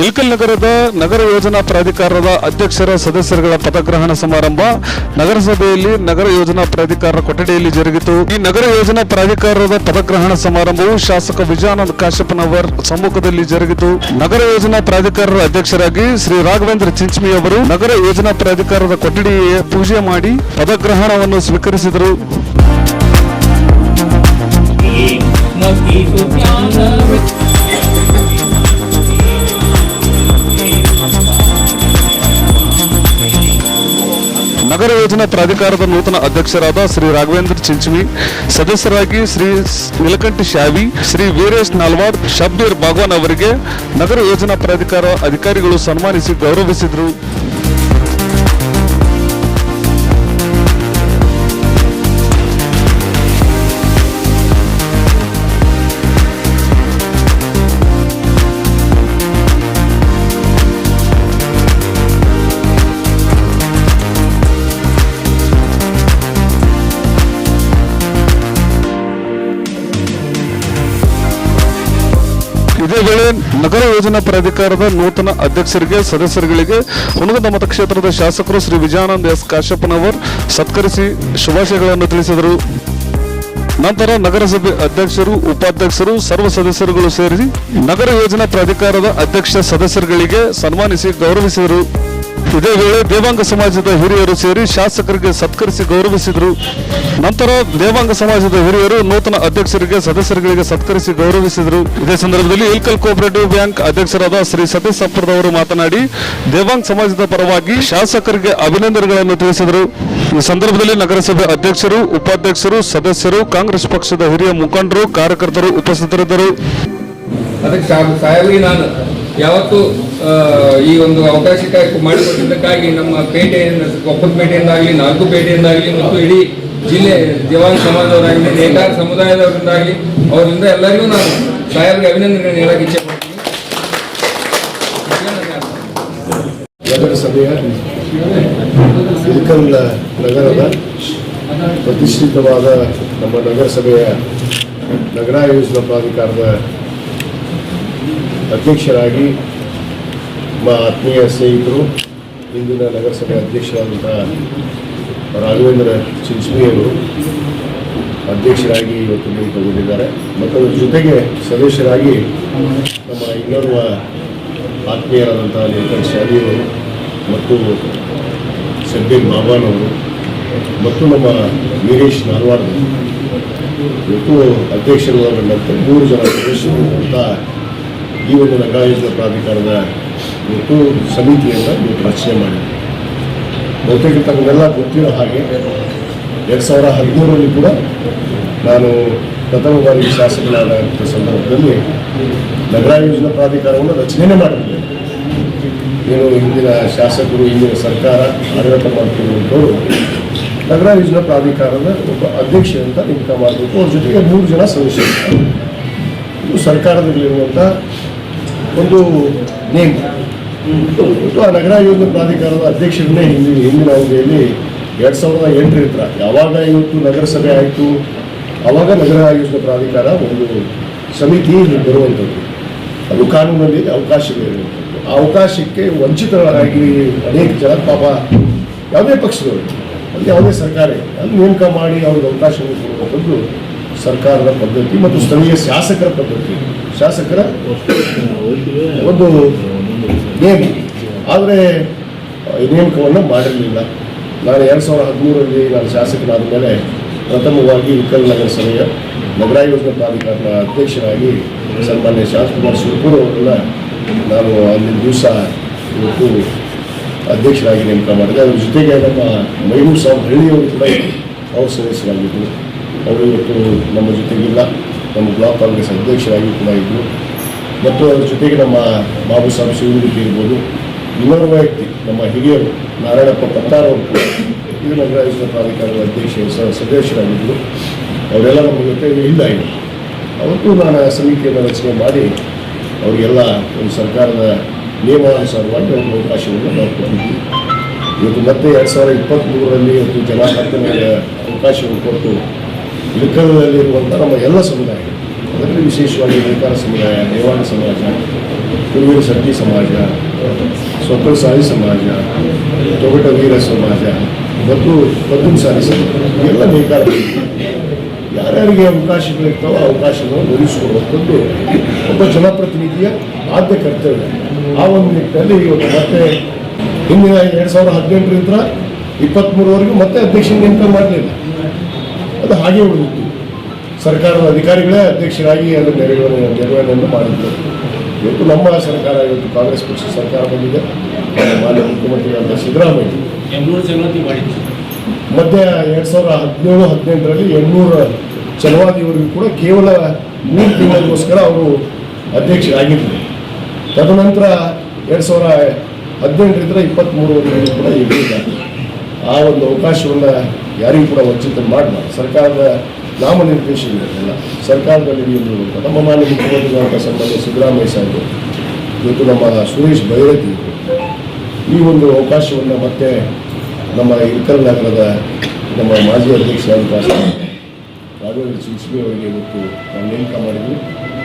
ಇಳಕಲ್ ನಗರದ ನಗರ ಯೋಜನಾ ಪ್ರಾಧಿಕಾರದ ಅಧ್ಯಕ್ಷರ ಸದಸ್ಯರುಗಳ ಪದಗ್ರಹಣ ಸಮಾರಂಭ ನಗರಸಭೆಯಲ್ಲಿ ನಗರ ಯೋಜನಾ ಪ್ರಾಧಿಕಾರ ಕೊಠಡಿಯಲ್ಲಿ ಜರುಗಿತು. ಈ ನಗರ ಯೋಜನಾ ಪ್ರಾಧಿಕಾರದ ಪದಗ್ರಹಣ ಸಮಾರಂಭವು ಶಾಸಕ ವಿಜಯಾನಂದ ಕಾಶ್ಯಪ್ಪನವರ್ ಸಮ್ಮುಖದಲ್ಲಿ ಜರುಗಿತು. ನಗರ ಯೋಜನಾ ಪ್ರಾಧಿಕಾರದ ಅಧ್ಯಕ್ಷರಾಗಿ ಶ್ರೀ ರಾಘವೇಂದ್ರ ಚಿಂಚ್ಮಿ ಅವರು ನಗರ ಯೋಜನಾ ಪ್ರಾಧಿಕಾರದ ಕೊಠಡಿ ಪೂಜೆ ಮಾಡಿ ಪದಗ್ರಹಣವನ್ನು ಸ್ವೀಕರಿಸಿದರು. ನಗರ ಯೋಜನಾ ಪ್ರಾಧಿಕಾರದ ನೂತನ ಅಧ್ಯಕ್ಷರಾದ ಶ್ರೀ ರಾಘವೇಂದ್ರ ಚಿಂಚಮಿ, ಸದಸ್ಯರಾಗಿ ಶ್ರೀ ನಿಲಕಂಠಿ ಶಾವಿ, ಶ್ರೀ ವೀರೇಶ್ ನಾಲ್ವಾಡ್, ಶಬ್ದೀರ್ ಭಾಗವಾನ್ ಅವರಿಗೆ ನಗರ ಯೋಜನಾ ಪ್ರಾಧಿಕಾರ ಅಧಿಕಾರಿಗಳು ಸನ್ಮಾನಿಸಿ ಗೌರವಿಸಿದರು. ಇದೇ ವೇಳೆ ನಗರ ಯೋಜನಾ ಪ್ರಾಧಿಕಾರದ ನೂತನ ಅಧ್ಯಕ್ಷರಿಗೆ, ಸದಸ್ಯರುಗಳಿಗೆ ಹುಣಗದ ಮತಕ್ಷೇತ್ರದ ಶಾಸಕರು ಶ್ರೀ ವಿಜಯಾನಂದ ಎಸ್ ಕಾಶ್ಯಪ್ಪನವರ್ ಸತ್ಕರಿಸಿ ಶುಭಾಶಯಗಳನ್ನು ತಿಳಿಸಿದರು. ನಂತರ ನಗರಸಭೆ ಅಧ್ಯಕ್ಷರು, ಉಪಾಧ್ಯಕ್ಷರು, ಸರ್ವ ಸದಸ್ಯರುಗಳು ಸೇರಿ ನಗರ ಯೋಜನಾ ಪ್ರಾಧಿಕಾರದ ಅಧ್ಯಕ್ಷ ಸದಸ್ಯರುಗಳಿಗೆ ಸನ್ಮಾನಿಸಿ ಗೌರವಿಸಿದರು. ಇದೇ ವೇಳೆ ದೇವಾಂಗ ಸಮಾಜದ ಹಿರಿಯರು ಸೇರಿ ಶಾಸಕರಿಗೆ ಸತ್ಕರಿಸಿ ಗೌರವಿಸಿದರು. ನಂತರ ದೇವಾಂಗ ಸಮಾಜದ ಹಿರಿಯರು ನೂತನ ಅಧ್ಯಕ್ಷರಿಗೆ, ಸದಸ್ಯರುಗಳಿಗೆ ಸತ್ಕರಿಸಿ ಗೌರವಿಸಿದರು. ಇದೇ ಸಂದರ್ಭದಲ್ಲಿ ಇಲ್ಕಲ್ ಕೋಆಪರೇಟಿವ್ ಬ್ಯಾಂಕ್ ಅಧ್ಯಕ್ಷರಾದ ಶ್ರೀ ಸತೀಶ್ ಸಪ್ರದವರು ಮಾತನಾಡಿ, ದೇವಾಂಗ ಸಮಾಜದ ಪರವಾಗಿ ಶಾಸಕರಿಗೆ ಅಭಿನಂದನೆಗಳನ್ನು ತಿಳಿಸಿದರು. ಈ ಸಂದರ್ಭದಲ್ಲಿ ನಗರಸಭೆ ಅಧ್ಯಕ್ಷರು, ಉಪಾಧ್ಯಕ್ಷರು, ಸದಸ್ಯರು, ಕಾಂಗ್ರೆಸ್ ಪಕ್ಷದ ಹಿರಿಯ ಮುಖಂಡರು, ಕಾರ್ಯಕರ್ತರು ಉಪಸ್ಥಿತರಿದ್ದರು. ಯಾವತ್ತು ಈ ಒಂದು ಅವಕಾಶಕ್ಕೆ ಮಾಡಿಕೊಟ್ಟಿದ್ದಕ್ಕಾಗಿ ನಮ್ಮ ಪೇಟೆಯಿಂದ ಕೊಪ್ಪದ ಪೇಟೆಯಿಂದಾಗಲಿ, ನಾಲ್ಕು ಪೇಟೆಯಿಂದಾಗಲಿ ಮತ್ತು ಇಡೀ ಜಿಲ್ಲೆ ದಿವಾನ್ ಸಮಾಜದವರಾಗಲಿ ನೇಕಾರ ಸಮುದಾಯದವರಿಂದಾಗಲಿ ಅವರಿಂದ ಎಲ್ಲರಿಗೂ ನಾನು ಸಾಹೇಬ್ರಿಗೆ ಅಭಿನಂದನೆ ಹೇಳಕ್ಕೆ ಇಚ್ಛೆ ನಗರಸಭೆಯ ನಗರದ ಪ್ರತಿಷ್ಠಿತವಾದ ನಮ್ಮ ನಗರಸಭೆಯ ನಗರಾಯೋಜನಾ ಪ್ರಾಧಿಕಾರದ ಅಧ್ಯಕ್ಷರಾಗಿ ನಮ್ಮ ಆತ್ಮೀಯ ಸ್ನೇಹಿತರು ಇಂದಿನ ನಗರಸಭೆ ಅಧ್ಯಕ್ಷರಾದಂಥ ರಾಘವೇಂದ್ರ ಚಿಂಚಮಿಯವರು ಅಧ್ಯಕ್ಷರಾಗಿ ಇವತ್ತು ನೇಮಕಗೊಂಡಿದ್ದಾರೆ ಮತ್ತು ಅದರ ಜೊತೆಗೆ ಸದಸ್ಯರಾಗಿ ನಮ್ಮ ಇನ್ನೋರ್ವ ಆತ್ಮೀಯರಾದಂಥ ಲೇಖನ್ ಶಾಲಿಯವರು ಮತ್ತು ಸದ್ಯಕ್ ಬಾಬಾನ್ ಮತ್ತು ನಮ್ಮ ವೀರೇಶ್ ನಾರ್ವಾರ್ ಇವತ್ತು ಅಧ್ಯಕ್ಷರು ನಂತರ ಮೂರು ಜನ ಸದಸ್ಯರು ಅಂತ ಈ ಒಂದು ನಗರ ಯೋಜನಾ ಪ್ರಾಧಿಕಾರದ ಇವತ್ತು ಸಮಿತಿಯನ್ನು ಇವತ್ತು ರಚನೆ ಮಾಡಿದೆ ಬಹುತೇಕ ತಮಗೆಲ್ಲ ಗೊತ್ತಿರೋ ಹಾಗೆ ಎರಡು ಸಾವಿರ ಹದಿಮೂರರಲ್ಲಿ ಕೂಡ ನಾನು ಪ್ರಥಮ ಬಾರಿ ಶಾಸಕನಾದಂಥ ಸಂದರ್ಭದಲ್ಲಿ ನಗರ ಯೋಜನಾ ಪ್ರಾಧಿಕಾರವನ್ನು ರಚನೆ ಮಾಡಿದ್ದೆ. ಏನು ಹಿಂದಿನ ಶಾಸಕರು, ಹಿಂದಿನ ಸರ್ಕಾರ ಆಡಳಿತ ಮಾಡ್ತಿರುವಂಥವ್ರು ನಗರ ಯೋಜನಾ ಪ್ರಾಧಿಕಾರದ ಒಬ್ಬ ಅಧ್ಯಕ್ಷ ಅಂತ ನೇಮಕ ಮಾಡಬೇಕು ಅವ್ರ ಜೊತೆಗೆ ಮೂರು ಜನ ಸದಸ್ಯರು. ಇದು ಸರ್ಕಾರದಲ್ಲಿರುವಂಥ ಒಂದು ನೇಮ್ ಆ ನಗರ ಯೋಜನೆ ಪ್ರಾಧಿಕಾರದ ಅಧ್ಯಕ್ಷರನ್ನೇ ಹಿಂದಿನ ಹಿಂದಿನ ಅವಧಿಯಲ್ಲಿ ಎರಡು ಸಾವಿರದ ಎಂಟರಿಂದ ಯಾವಾಗ ಇವತ್ತು ನಗರಸಭೆ ಆಯಿತು ಆವಾಗ ನಗರ ಯೋಜನಾ ಪ್ರಾಧಿಕಾರ ಒಂದು ಸಮಿತಿ ಬರುವಂಥದ್ದು. ಅದು ಕಾನೂನಲ್ಲಿ ಅವಕಾಶಗಳಿರುವಂಥದ್ದು ಆ ಅವಕಾಶಕ್ಕೆ ವಂಚಿತರಾಗಿ ಅನೇಕ ಜನ ಪಾಪ ಯಾವುದೇ ಪಕ್ಷದವರು ಅದು ಯಾವುದೇ ಸರ್ಕಾರ ಅಲ್ಲಿ ನೇಮಕ ಮಾಡಿ ಅವ್ರಿಗೆ ಅವಕಾಶ ಕೊಡುವಂಥದ್ದು ಸರ್ಕಾರದ ಪದ್ಧತಿ ಮತ್ತು ಸ್ಥಳೀಯ ಶಾಸಕರ ಪದ್ಧತಿ. ಶಾಸಕರ ಒಂದು ನೇಮ. ಆದರೆ ನೇಮಕವನ್ನು ಮಾಡಿರಲಿಲ್ಲ. ನಾನು ಎರಡು ಸಾವಿರದ ಹದಿಮೂರರಲ್ಲಿ ನಾನು ಶಾಸಕನಾದ ಮೇಲೆ ಪ್ರಥಮವಾಗಿ ವಿಕಲ್ ನಗರಸಭೆಯ ನಗರ ಯೋಜನಾ ಪ್ರಾಧಿಕಾರದ ಅಧ್ಯಕ್ಷರಾಗಿ ಸನ್ಮಾನ್ಯ ಶಾಂತಕುಮಾರ್ ಶಿವಕೂರು ಅವರನ್ನ ನಾನು ಅಲ್ಲಿ ದಿವಸ ಇವತ್ತು ಅಧ್ಯಕ್ಷರಾಗಿ ನೇಮಕ ಮಾಡಿದೆ. ಅದ್ರ ಜೊತೆಗೆ ನಮ್ಮ ಮೈಮೂರು ಸಾಹೇಬ್ ಹಳ್ಳಿಯವರು ಕೂಡ ಅವರು ಸದಸ್ಯರಾಗಿದ್ದರು ಅವರು ಇವತ್ತು ನಮ್ಮ ಜೊತೆಗಿಲ್ಲ. ನಮ್ಮ ಬ್ಲಾಕ್ ಕಾಂಗ್ರೆಸ್ ಅಧ್ಯಕ್ಷರಾಗಿ ಕೂಡ ಇದ್ದರು ಮತ್ತು ಅದರ ಜೊತೆಗೆ ನಮ್ಮ ಬಾಬು ಸಾಹೇಬ್ ಶಿವಮೂರ್ತಿ ಇರ್ಬೋದು. ಇನ್ನೊಬ್ಬ ವ್ಯಕ್ತಿ, ನಮ್ಮ ಹಿರಿಯರು ನಾರಾಯಣಪ್ಪ ಪತ್ತಾರ್ ಅವರು ಕೂಡ ಇದು ನಗರ ಯೋಜನಾ ಪ್ರಾಧಿಕಾರದ ಅಧ್ಯಕ್ಷ ಸದಸ್ಯರಾಗಿದ್ದರು ಅವರೆಲ್ಲ ನಮ್ಮ ಜೊತೆ ಇಲ್ಲ ಇವರು ಅವತ್ತು ನಾನು ಸಮಿತಿಯನ್ನು ರಚನೆ ಮಾಡಿ ಅವರಿಗೆಲ್ಲ ಒಂದು ಸರ್ಕಾರದ ನಿಯಮಾನುಸಾರವಾಗಿ ಒಂದು ಅವಕಾಶವನ್ನು ನಾವು ಕೊಟ್ಟಿದ್ವಿ ಇವತ್ತು ಮತ್ತೆ ಎರಡು ಸಾವಿರದ ಇಪ್ಪತ್ತ್ಮೂರರಲ್ಲಿ ಇವತ್ತು ಜನಾಕರ್ತನೆಯ ಅವಕಾಶವನ್ನು ಕೊಟ್ಟು ಇಳಕಲದಲ್ಲಿರುವಂಥ ನಮ್ಮ ಎಲ್ಲ ಸಮುದಾಯ ಅದರಲ್ಲಿ ವಿಶೇಷವಾಗಿ ನೇಕಾರ ಸಮುದಾಯ, ದೇವಾನ ಸಮಾಜ ಕುರುವಿನ ಶಕ್ತಿ ಸಮಾಜ ಸ್ವಪ್ನಸಾರಿ ಸಮಾಜ, ತೊಗಟ ವೀರ ಸಮಾಜ, ಮತ್ತು ಪದ್ಮಸಾರಿ ಸಮಾಜ. ಎಲ್ಲ ನೇಕಾರ ಯಾರ್ಯಾರಿಗೆ ಅವಕಾಶಗಳಿರ್ತಾವೋ ಅವಕಾಶಗಳನ್ನು ಒದಗಿಸಿಕೊಡುವಂಥದ್ದು ಒಬ್ಬ ಜನಪ್ರತಿನಿಧಿಯ ಆದ್ಯ ಕರ್ತವ್ಯ. ಆ ಒಂದು ನಿಟ್ಟಿನಲ್ಲಿ ಇವತ್ತು ಮತ್ತೆ ಹಿಂದಿನ ಎರಡು ಸಾವಿರದ ಹದಿನೆಂಟರಿಂದ ಇಪ್ಪತ್ತ್ಮೂರವರೆಗೂ ಮತ್ತೆ ಅಧ್ಯಕ್ಷನ ನೇಮಕ ಮಾಡಲಿಲ್ಲ. ಅದು ಹಾಗೆ ಉಳಿದಿತ್ತು. ಸರ್ಕಾರದ ಅಧಿಕಾರಿಗಳೇ ಅಧ್ಯಕ್ಷರಾಗಿ ಅದು ನಿರ್ವಹಣೆ ನಿರ್ವಹಣೆಯನ್ನು ಮಾಡಿದ್ದರು ಇವತ್ತು ನಮ್ಮ ಸರ್ಕಾರ ಇವತ್ತು ಕಾಂಗ್ರೆಸ್ ಪಕ್ಷ ಸರ್ಕಾರ ಬಂದಿದೆ. ಮಾನ್ಯ ಮುಖ್ಯಮಂತ್ರಿಗಳಾದ ಸಿದ್ದರಾಮಯ್ಯ. ಮಧ್ಯ ಎರಡು ಸಾವಿರದ ಹದಿನೇಳು ಹದಿನೆಂಟರಲ್ಲಿ ಎಂಟುನೂರ ಚಲವಾದಿಯವರಿಗೂ ಕೂಡ ಕೇವಲ ಮೂರು ತಿಂಗಳಿಗೋಸ್ಕರ ಅವರು ಅಧ್ಯಕ್ಷರಾಗಿದ್ದರು. ತದನಂತರ ಎರಡು ಸಾವಿರ ಹದಿನೆಂಟರಿಂದ ಇಪ್ಪತ್ತ್ಮೂರವರೆಗೂ ಕೂಡ ಇರಲಿಲ್ಲ ಆ ಒಂದು ಅವಕಾಶವನ್ನು ಯಾರಿಗೂ ಕೂಡ ವಂಚಿತ ಮಾಡಬಾರ್ದು. ಸರ್ಕಾರದ ನಾಮನಿರ್ದೇಶನಗಳೆಲ್ಲ ಸರ್ಕಾರದಲ್ಲಿ ನಡೆಯುವಂಥ ನಮ್ಮ ಮಾನ್ಯ ಮುಖ್ಯಮಂತ್ರಿಗಳಾದ ಸಂಬಂಧ ಸಿದ್ದರಾಮಯ್ಯ ಸಾಹೇಬರು, ಇವತ್ತು ನಮ್ಮ ಸುರೇಶ್ ಬೈರತಿ. ಈ ಒಂದು ಅವಕಾಶವನ್ನು ಮತ್ತೆ ನಮ್ಮ ಇಳಕಲ್ ನಗರದ ನಮ್ಮ ಮಾಜಿ ಅಧ್ಯಕ್ಷರಾದಂಥ ರಾಘವೇಂದ್ರ ಚಿಂಚಬಿ ಅವರಿಗೆ ಇವತ್ತು ನಾವು ನೇಮಕ ಮಾಡಿದ್ವಿ.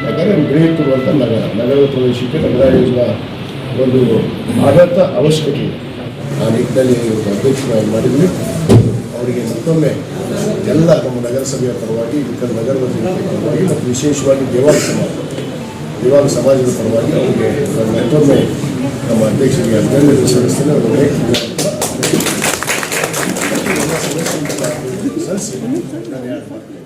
ಯಾಕಂದರೆ ಬೆಳೆಯುತ್ತಿರುವಂಥ ನಗರ ನಗರ ಪ್ರದೇಶಕ್ಕೆ ನಗರ ಯೋಜನೆ ಒಂದು ಆಡಳಿತ ಅವಶ್ಯಕತೆ ಇದೆ. ಆ ನಿಟ್ಟಿನಲ್ಲಿ ಇವತ್ತು ಅಧ್ಯಕ್ಷರಾಗಿ ಮಾಡಿದ್ವಿ. ಅವರಿಗೆ ಮತ್ತೊಮ್ಮೆ ಎಲ್ಲ ನಮ್ಮ ನಗರಸಭೆಯ ಪರವಾಗಿ ಇಳಕಲ್ ನಗರದ ಪರವಾಗಿ ಮತ್ತು ವಿಶೇಷವಾಗಿ ದೇವಾಲ ಸಮಾಜ ದೇವಾಲ ಸಮಾಜದ ಪರವಾಗಿ ಅವರಿಗೆ ಮತ್ತೊಮ್ಮೆ ನಮ್ಮ ಅಧ್ಯಕ್ಷರಿಗೆ ಅಭಿನಂದನೆ ಸಲ್ಲಿಸ್ತೇನೆ ಅವರು ವೈಯಕ್ತಿಕ ಸಲ್ಲಿಸಿ.